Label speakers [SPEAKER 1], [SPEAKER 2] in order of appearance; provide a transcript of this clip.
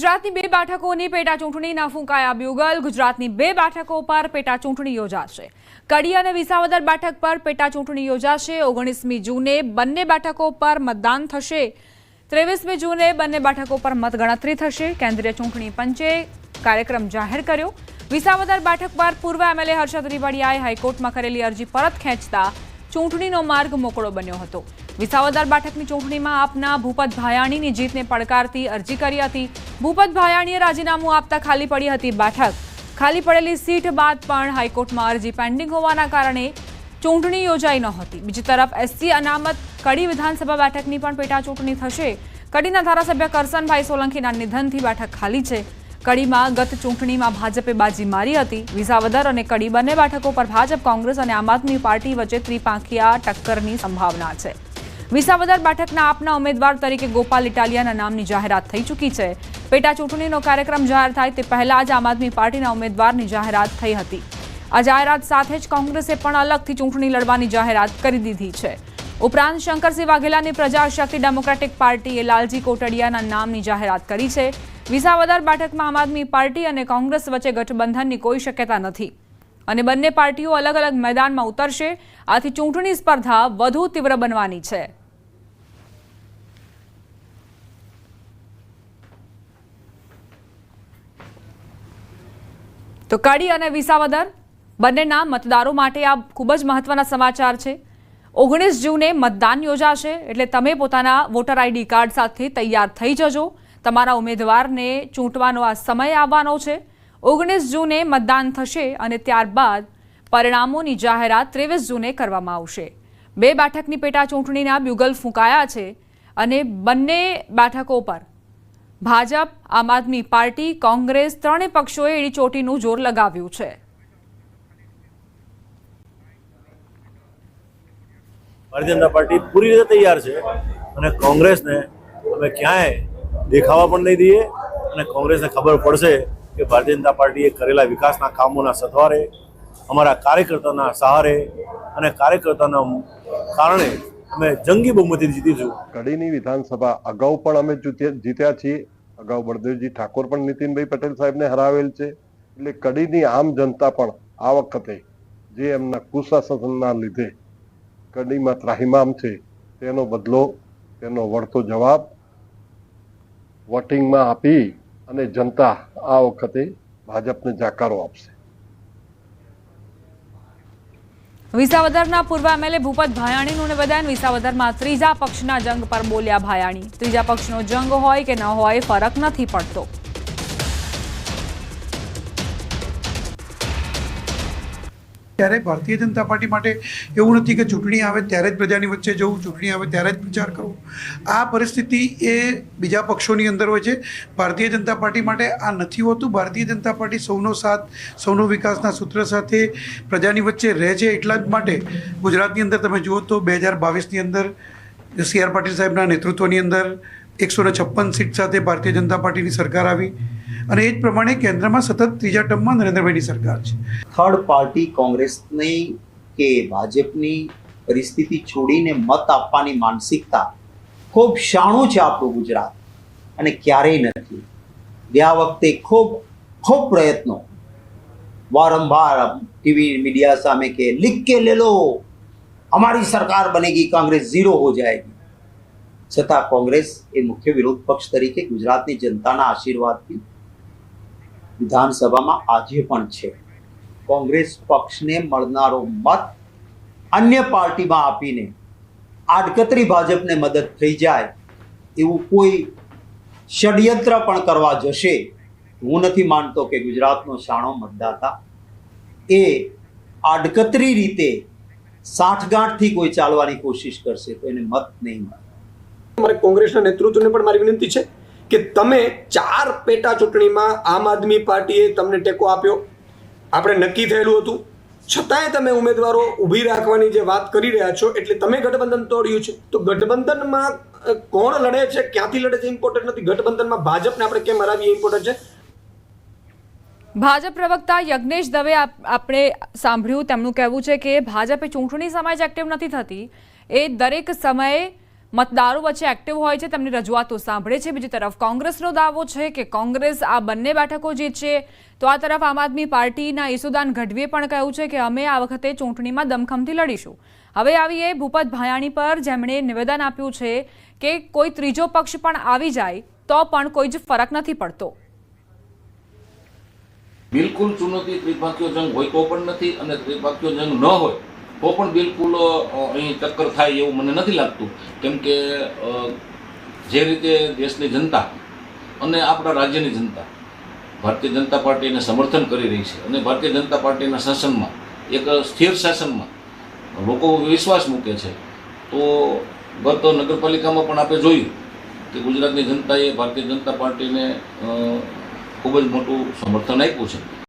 [SPEAKER 1] ગુજરાતની બે બેઠકોની પેટા ચૂંટણીના ફૂંકાયા બ્યુગલ ગુજરાતની બે બેઠકો પર પેટા ચૂંટણી યોજાશે. કડી અને વિસાવદર બેઠક પર પેટા ચૂંટણી યોજાશે. ઓગણીસમી જૂને બંને બેઠકો પર મતદાન થશે. ત્રેવીસમી જૂને બંને બેઠકો પર મતગણતરી થશે. કેન્દ્રીય ચૂંટણી પંચે કાર્યક્રમ જાહેર કર્યો. વિસાવદર બેઠક પર પૂર્વ એમએલએ હર્ષદ રીવડિયાએ હાઈકોર્ટમાં કરેલી અરજી પરત ખેંચતા ચૂંટણીનો માર્ગ મોકળો બન્યો હતો. વિસાવદર બેઠકની ચૂંટણીમાં આપના ભૂપત ભાયાણીની જીતને પડકારતી અરજી કરી હતી. ભૂપત ભાયાણીએ રાજીનામું આપતા ખાલી પડી હતી બેઠક. ખાલી પડેલી સીટ બાદ પણ હાઈકોર્ટમાં અરજી પેન્ડિંગ હોવાના કારણે ચૂંટણી યોજાઈ નહોતી. બીજી તરફ એસસી અનામત કડી વિધાનસભા બેઠકની પણ પેટા ચૂંટણી થશે. કડીના ધારાસભ્ય કરસનભાઈ સોલંકીના નિધનથી બેઠક ખાલી છે. કડીમાં ગત ચૂંટણીમાં ભાજપે બાજી મારી હતી. વિસાવદર અને કડી બંને બેઠકો પર ભાજપ, કોંગ્રેસ અને આમ આદમી પાર્ટી વચ્ચે ત્રિપાંખિયા ટક્કરની સંભાવના છે. વિસાવદર બેઠકના આપના ઉમેદવાર તરીકે ગોપાલ ઇટાલિયાના નામની જાહેરાત થઈ ચૂકી છે. પેટા ચૂંટણીનો કાર્યક્રમ જાહેર થાય તે પહેલા જ આમ આદમી પાર્ટીના ઉમેદવારની જાહેરાત થઈ હતી. આ જાહેરાત સાથે જ કોંગ્રેસે પણ અલગથી ચૂંટણી લડવાની જાહેરાત કરી દીધી છે. ઉપરાંત શંકરસિંહ વાઘેલાની પ્રજાશક્તિ ડેમોક્રેટિક પાર્ટીએ લાલજી કોટડિયાના નામની જાહેરાત કરી છે. વિસાવદર બેઠકમાં આમ આદમી પાર્ટી અને કોંગ્રેસ વચ્ચે ગઠબંધનની કોઈ શક્યતા નથી. અને બંને પાર્ટીઓ અલગ અલગ મેદાનમાં ઉતરશે. આથી ચૂંટણી સ્પર્ધા વધુ તીવ્ર બનવાની છે. તો કડી અને વિસાવદર બંનેના મતદારો માટે આ ખૂબ જ મહત્વના સમાચાર છે. ઓગણીસ જૂને મતદાન યોજાશે એટલે તમે પોતાના વોટર આઈડી કાર્ડ સાથે તૈયાર થઈ જજો. તમારા ઉમેદવારને ચૂંટવાનો આ સમય આવવાનો છે. ઓગણીસ જૂને મતદાન થશે અને ત્યારબાદ પરિણામોની જાહેરાત ત્રેવીસ જૂને કરવામાં આવશે. બે બેઠકની પેટા ચૂંટણીના બ્યુગલ ફૂંકાયા છે અને બંને બેઠકો પર ભાજપ, આમ આદમી પાર્ટી, કોંગ્રેસ ત્રણેય પક્ષોએ એડી ચોટીનું જોર લગાવ્યું છે.
[SPEAKER 2] ભારતીય જનતા પાર્ટી પૂરી રીતે તૈયાર છે અને કોંગ્રેસને અમે ક્યાંય દેખાવા પણ નહીં દઈએ અને કોંગ્રેસને ખબર પડશે કે ભારતીય જનતા પાર્ટીએ કરેલા વિકાસના કામોના સથવારે, અમારા કાર્યકર્તાના સહારે અને કાર્યકર્તાના કારણે અમે જંગી બહુમતીથી જીતીશું.
[SPEAKER 3] કડીની વિધાનસભા અગાઉ પણ અમે જીત્યા છીએ. અગાઉ બળદેવજી ઠાકોર પણ નીતિનભાઈ પટેલ સાહેબને હરાવેલ છે. એટલે કડીની આમ જનતા પણ આ વખતે જે એમના કુશાસનના લીધે કડીમાં ત્રાહિમામ છે, તેનો બદલો, તેનો વળતો જવાબ વોટિંગમાં આપી અને જનતા આ વખતે ભાજપને જાકારો આપશે.
[SPEAKER 1] વિસાવદરના પૂર્વ એમએલએ ભૂપત ભાયાણીનું નિવેદન વિસાવદરમાં ત્રીજા પક્ષના જંગ પર બોલ્યા ભાયાણી. ત્રીજા પક્ષનો જંગ હોય કે ન હોય, ફરક નથી પડતો.
[SPEAKER 4] ત્યારે ભારતીય જનતા પાર્ટી માટે એવું નથી કે ચૂંટણી આવે ત્યારે જ પ્રજાની વચ્ચે જવું, ચૂંટણી આવે ત્યારે જ પ્રચાર કરવો. આ પરિસ્થિતિ એ બીજા પક્ષોની અંદર હોય છે. ભારતીય જનતા પાર્ટી માટે આ નથી હોતું. ભારતીય જનતા પાર્ટી સૌનો સાથ, સૌનો વિકાસના સૂત્ર સાથે પ્રજાની વચ્ચે રહે છે એટલા જ માટે ગુજરાતની અંદર તમે જુઓ તો બે હજાર બાવીસની અંદર સી આર પાટીલ સાહેબના નેતૃત્વની અંદર એકસો છપ્પન સીટ સાથે ભારતીય જનતા પાર્ટીની સરકાર આવી. અને એ જ પ્રમાણે કેન્દ્રમાં સતત ત્રીજા ટર્મમાં નરેન્દ્રભાઈની સરકાર છે.
[SPEAKER 5] થર્ડ પાર્ટી કોંગ્રેસની કે ભાજપની પરિસ્થિતિ છોડીને મત આપવાની માનસિકતા ખૂબ શાણું છે આપણું ગુજરાત અને ક્યારેય નથી. ગયા વખતે ખૂબ ખૂબ પ્રયત્નો વારંવાર ટીવી મીડિયા સામે કે લીક કે લે લો, અમારી સરકાર બનેગી, કોંગ્રેસ ઝીરો હો જાયગી. છતાં કોંગ્રેસ એ મુખ્ય વિરોધ પક્ષ તરીકે ગુજરાતની જનતાના આશીર્વાદથી વિધાનસભામાં આજે પણ છે. કોંગ્રેસ પક્ષને મળનારો મત અન્ય પાર્ટીમાં આપીને આડકતરી ભાજપને મદદ થઈ જાય એવું કોઈ ષડયંત્ર પણ કરવા જશે, હું નથી માનતો કે ગુજરાતનો શાણો મતદાતા એ આડકતરી રીતે સાઠગાંઠથી કોઈ ચાલવાની કોશિશ કરશે તો એને મત નહીં મળે.
[SPEAKER 6] મારે કોંગ્રેસના નેતૃત્વને પણ મારી વિનંતી છે. કે તમે ચાર પેટા ચૂંટણીમાં આમ આદમી પાર્ટીએ તમને ટેકો આપ્યો? આપણે નક્કી થયેલું હતું. છતાંય તમે ઉમેદવારો ઊભી રાખવાની જે વાત કરી રહ્યા છો, એટલે તમે ગઠબંધન તોડ્યું છે. તો ગઠબંધનમાં કોણ લડે છે? ક્યાંથી લડે છે? ઇમ્પોર્ટન્ટ નથી. ગઠબંધનમાં ભાજપને આપણે કેમ હરાવીએ? ઇમ્પોર્ટન્ટ છે.
[SPEAKER 1] ભાજપ પ્રવક્તા યજ્ઞેશ દવે આપણે સાંભળ્યું, તેમનું કહેવું છે કે ભાજપે ચૂંટણી સમય જ એક્ટિવ નથી થતી. એ દરેક સમયે મતદારો વચ્ચે એક્ટિવ હોય છે, તેમની રજૂઆતો સાંભળે છે. બીજી તરફ કોંગ્રેસનો દાવો છે કે કોંગ્રેસ આ બંને બેઠકો જીતશે. તો આ તરફ આમ આદમી પાર્ટીના ઈસુદાન ગઢવીએ પણ કહ્યું છે કે અમે આ વખતે ચૂંટણીમાં દમખમથી લડીશું. હવે આવીએ ભૂપત ભાયાણી પર, જેમણે નિવેદન આપ્યું છે કે કોઈ ત્રીજો પક્ષ પણ આવી જાય, તો પણ કોઈ જ ફરક નથી પડતો.
[SPEAKER 7] બિલકુલ ચુનૌતી ત્રિભાગ્યો જંગ હોય તો પણ નથી અને ત્રિભાગ્યો જંગ ન હોય તો પણ બિલકુલ અહીં ટક્કર થાય એવું મને નથી લાગતું. કેમ કે જે રીતે દેશની જનતા અને આપણા રાજ્યની જનતા ભારતીય જનતા પાર્ટીને સમર્થન કરી રહી છે અને ભારતીય જનતા પાર્ટીના શાસનમાં, એક સ્થિર શાસનમાં લોકો વિશ્વાસ મૂકે છે. તો ગત નગરપાલિકામાં પણ આપણે જોયું કે ગુજરાતની જનતાએ ભારતીય જનતા પાર્ટીને ખૂબ જ મોટું સમર્થન આપ્યું છે.